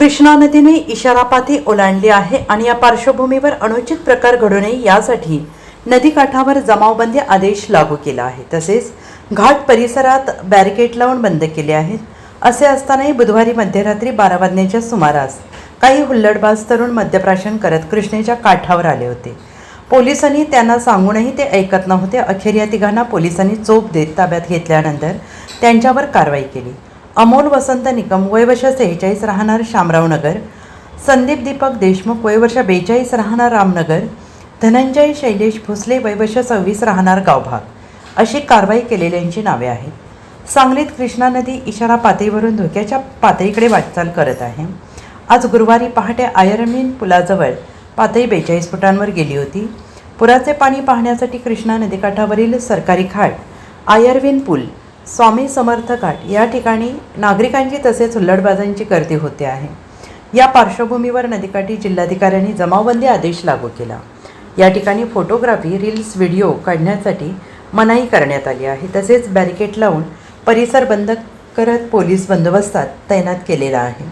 कृष्णा नदीने इशारापाती ओलांडली आहे आणि या पार्श्वभूमीवर अनुचित प्रकार घडू नये यासाठी नदीकाठावर जमावबंदी आदेश लागू केला आहे. तसेच घाट परिसरात बॅरिकेड लावून बंद केले आहेत. असे असतानाही बुधवारी मध्यरात्री बारा वाजण्याच्या सुमारास काही हुल्लडबाज तरुण मद्यप्राशन करत कृष्णेच्या काठावर आले होते. पोलिसांनी त्यांना सांगूनही ते ऐकत नव्हते. अखेर या तिघांना पोलिसांनी चोप देत ताब्यात घेतल्यानंतर त्यांच्यावर कारवाई केली. अमोल वसंत निकम वयवर्ष सेहेचाळीस राहणार शामराव नगर संदीप दीपक देशमुख वयवर्ष बेचाळीस राहणार रामनगर. धनंजय शैलेश भोसले वयवर्ष सव्वीस राहणार गावभाग. अशी कारवाई केलेल्यांची नावे आहेत. सांगलीत कृष्णा नदी इशारा पातळीवरून धोक्याच्या पातळीकडे वाटचाल करत आहे. आज गुरुवारी पहाटे आयर्मीन पुलाजवळ पातळी बेचाळीस फुटांवर गेली होती. पुराचे पाणी पाहण्यासाठी कृष्णा नदीकाठावरील सरकारी घाट आयर्विन पूल स्वामी समर्थ घाट या ठिकाणी नागरिकांची तसेच हुल्लडबाजांची गर्दी होते आहे. या पार्श्वभूमीवर नदीकाठी जिल्हाधिकाऱ्यांनी जमावबंदी आदेश लागू केला. या ठिकाणी फोटोग्राफी रील्स व्हिडिओ काढण्यासाठी मनाई करण्यात आली आहे. तसेच बॅरिकेड लावून परिसर बंद करत पोलीस बंदोबस्तात तैनात केलेला आहे.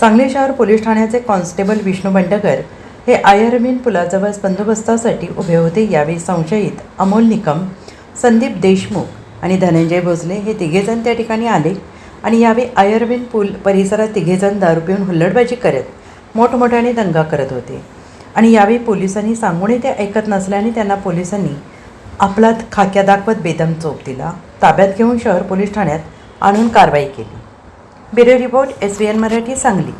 सांगली शहर पोलीस ठाण्याचे कॉन्स्टेबल विष्णू बंडगर हे आयर्मीन पुलाजवळ बंदोबस्तासाठी उभे होते. यावेळी संशयित अमोल निकम संदीप देशमुख आणि धनंजय भोसले हे तिघेजण त्या ठिकाणी आले आणि यावेळी आयर्विन पूल परिसरात तिघेजण दारू पिऊन हुल्लडबाजी करत मोठमोठ्याने दंगा करत होते. आणि यावेळी पोलिसांनी सांगूनही ते ऐकत नसल्याने त्यांना पोलिसांनी आपला खाक्या दाखवत बेदम चोप दिला. ताब्यात घेऊन शहर पोलीस ठाण्यात आणून कारवाई केली. Bureau report S V N Marathi Sangli.